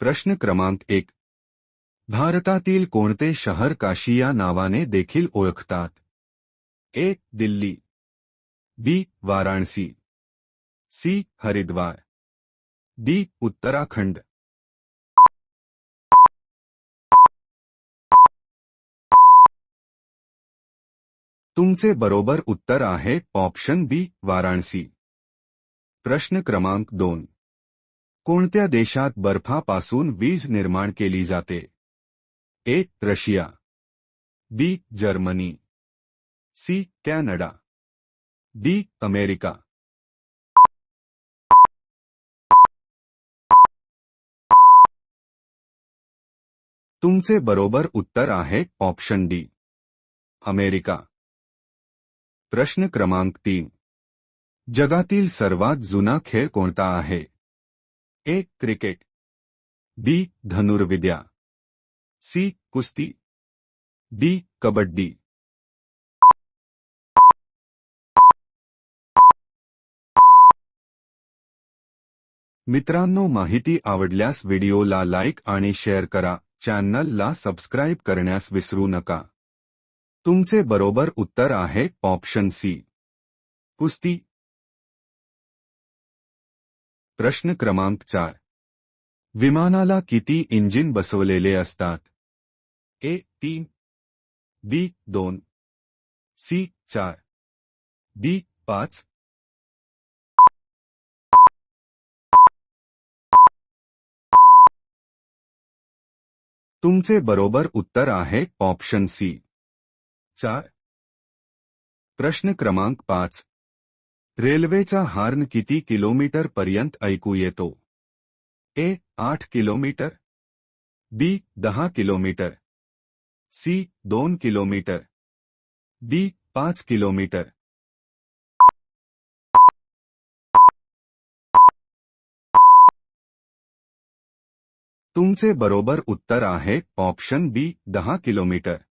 प्रश्न क्रमांक एक। भारतातील कोणते शहर काशी या नावाने देखील ओळखतात? A, Delhi. B, Varanasi. C, Haridwar. D, Uttarakhand. तुमचे बरोबर उत्तर आहे ऑप्शन बी, वाराणसी. प्रश्न क्रमांक दोन. कोणत्या देशात बर्फापासून वीज निर्माण केली जाते? A. Russia. B. Germany. C. Canada. D. America. तुमचे बरोबर उत्तर आहे ऑप्शन डी. अमेरिका. प्रश्न क्रमांक तीन. जगातील सर्वात जुना खेळ कोणता आहे? ए क्रिकेट, बी धनुर्विद्या, सी कुस्ती डी कबड्डी। मित्रांनो, माहिती आवडल्यास व्हिडिओला लाईक आणि शेअर करा. चॅनलला सबस्क्राईब करण्यास विसरू नका. तुमचे बरोबर उत्तर आहे ऑप्शन सी. कुस्ती प्रश्न क्रमांक चार. विमानाला किती इंजिन बसवलेले असतात? ए, तीन. बी, दोन. सी, चार. डी, पाच. तुमचे बरोबर उत्तर आहे ऑप्शन सी. चार. प्रश्न क्रमांक पाच. रेल्वेचा हार्न किती किलोमीटर पर्यंत ऐकू येतो? ए, आठ किलोमीटर. बी, दहा किलोमीटर. सी, दोन किलोमीटर. डी, पाच किलोमीटर. तुमचे बरोबर उत्तर आहे ऑप्शन बी, दहा किलोमीटर.